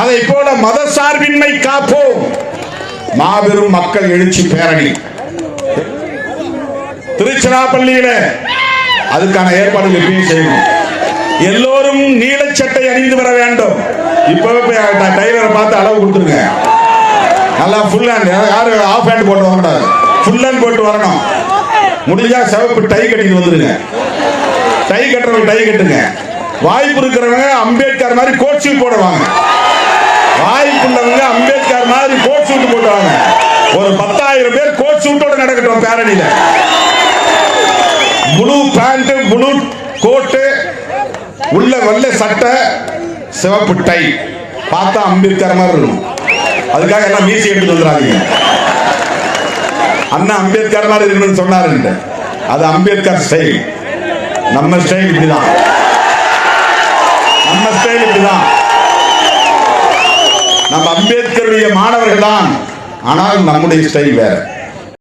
அதை போல மத சார்பின்மை காப்போம். மாபெரும் மக்கள் எழுச்சி பேரணி திருச்சிராப்பள்ளியில அதுக்கான ஏற்பாடுகள் எப்பயும் செய்யணும். எல்லோரும் நீலச்சட்டை அணிந்து வர வேண்டும். இப்பவே போய் டைலரை பார்த்து அளவு கொடுத்துருங்க. நல்லா ஃபுல் ஹேண்ட் யாரும் ஆஃப் ஹேண்ட் போட்டு வரக்கூடாது. ஃபுல் ஹேண்ட் போட்டு வரணும். முடிஞ்சா சிவப்பு டை கட்டிட்டு வந்துருங்க. டை கட்டுறவங்க டை கட்டுங்க. வாய்ப்பு இருக்கிறவங்க அம்பேத்கர் மாதிரி கோட் ஷூட் போடுவாங்க. வாய்ப்பு உள்ளவங்க அம்பேத்கர் மாதிரி கோட் ஷூட் போட்டுவாங்க. ஒரு பத்தாயிரம் பேர் கோட் ஷூட்டோட நடக்கட்டும் பேரணியில. முழு பேண்ட் முழு கோட்டு உள்ள வெள்ளை சட்டை சிவப்பு டை. பார்த்தா அம்பேத்கர் மாதிரி இருக்கும். அதுக்காக எல்லாம் மீசி எடுத்து வந்துடாதீங்க. அண்ணா அம்பேத்கர் மாதிரி இருக்கணும்னு சொன்னாரு அது அம்பேத்கர் ஸ்டைல். நம்ம ஸ்டைல் இப்படிதான். தான் நம்ம அம்பேத்கருடைய மாணவர்கள் தான் ஆனால் நம்முடைய ஸ்டைல் வேற.